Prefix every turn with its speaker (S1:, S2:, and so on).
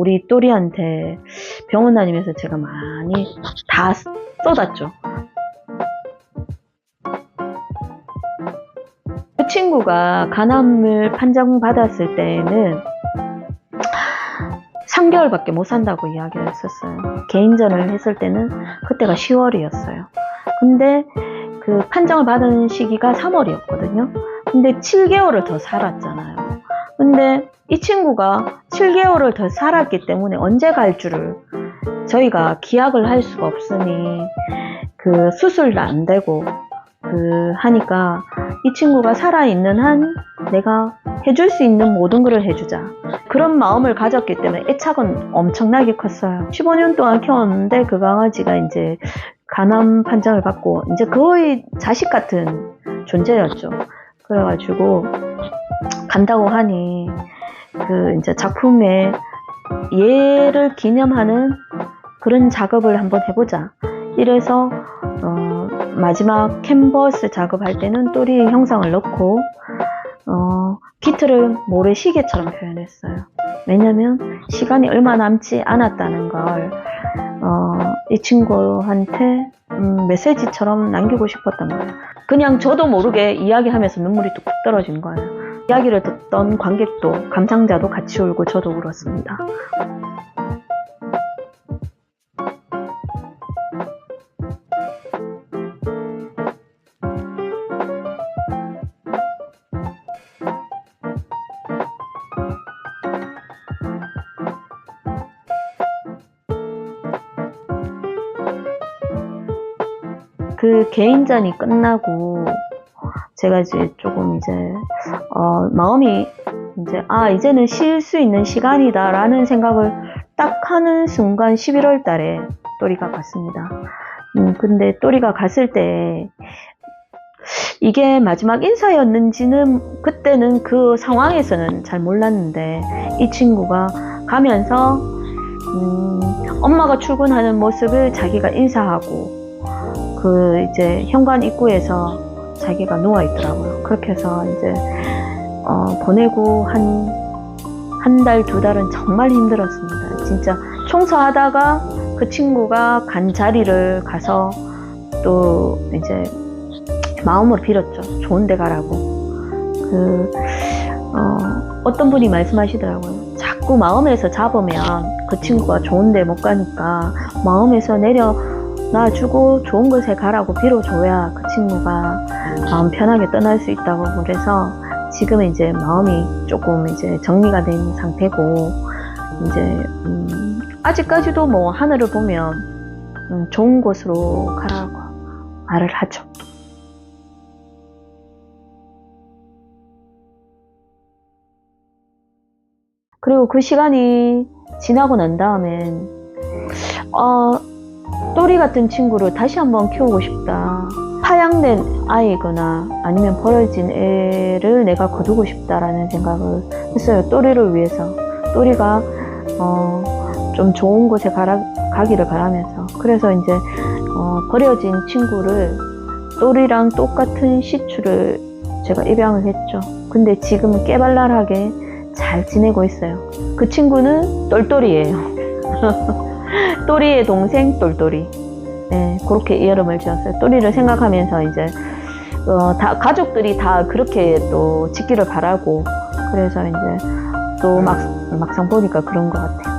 S1: 우리 또리한테 병원 다니면서 제가 많이 다 쏟았죠. 그 친구가 간암을 판정 받았을 때는 3개월밖에 못 산다고 이야기를 했었어요. 개인전을 했을 때는 그때가 10월이었어요. 근데 그 판정을 받은 시기가 3월이었거든요. 근데 7개월을 더 살았잖아요. 근데 이 친구가 7개월을 더 살았기 때문에 언제 갈 줄을 저희가 기약을 할 수가 없으니 그 수술도 안 되고 그 하니까 이 친구가 살아있는 한 내가 해줄 수 있는 모든 것을 해주자. 그런 마음을 가졌기 때문에 애착은 엄청나게 컸어요. 15년 동안 키웠는데 그 강아지가 이제 간암 판정을 받고 이제 거의 자식 같은 존재였죠. 그래가지고 간다고 하니 그 이제 작품에 얘를 기념하는 그런 작업을 한번 해보자. 이래서 어, 마지막 캔버스 작업할 때는 또리 형상을 넣고 어, 키트를 모래시계처럼 표현했어요. 왜냐면 시간이 얼마 남지 않았다는 걸, 어, 이 친구한테 음, 메시지처럼 남기고 싶었던 거예요. 그냥 저도 모르게 이야기하면서 눈물이 뚝뚝 떨어진 거예요. 이야기를 듣던 관객도, 감상자도 같이 울고 저도 울었습니다. 그 개인전이 끝나고 제가 이제 조금 이제 어, 마음이 이제 아 이제는 쉴 수 있는 시간이다라는 생각을 딱 하는 순간 11월 달에 또리가 갔습니다. 음, 근데 또리가 갔을 때 이게 마지막 인사였는지는 그때는 그 상황에서는 잘 몰랐는데 이 친구가 가면서 음, 엄마가 출근하는 모습을 자기가 인사하고 그 이제 현관 입구에서 자기가 누워 있더라고요. 그렇게 해서 이제 어, 보내고 한 한 달 두 달은 정말 힘들었습니다. 진짜 청소하다가 그 친구가 간 자리를 가서 또 이제 마음으로 빌었죠. 좋은 데 가라고. 그 어, 어떤 분이 말씀하시더라고요. 자꾸 마음에서 잡으면 그 친구가 좋은 데 못 가니까 마음에서 내려 놔주고 좋은 곳에 가라고 빌어줘야 그 친구가 마음 편하게 떠날 수 있다고 그래서 지금은 이제 마음이 조금 이제 정리가 된 상태고 이제 음, 아직까지도 뭐 하늘을 보면 음, 좋은 곳으로 가라고 말을 하죠. 그리고 그 시간이 지나고 난 다음엔 어, 또리 같은 친구를 다시 한번 키우고 싶다. 파양된 아이거나 아니면 버려진 애를 내가 거두고 싶다라는 생각을 했어요. 또리를 위해서. 또리가 어, 좀 좋은 곳에 가라, 가기를 바라면서. 그래서 이제 어, 버려진 친구를 또리랑 똑같은 시추를 제가 입양을 했죠. 근데 지금은 깨발랄하게 잘 지내고 있어요. 그 친구는 똘똘이에요. 또리의 동생 똘똘이. 네, 그렇게 이름을 지었어요. 또리를 생각하면서 이제 어, 다 가족들이 다 그렇게 또 짓기를 바라고 그래서 이제 또 막, 막상 보니까 그런 것 같아요.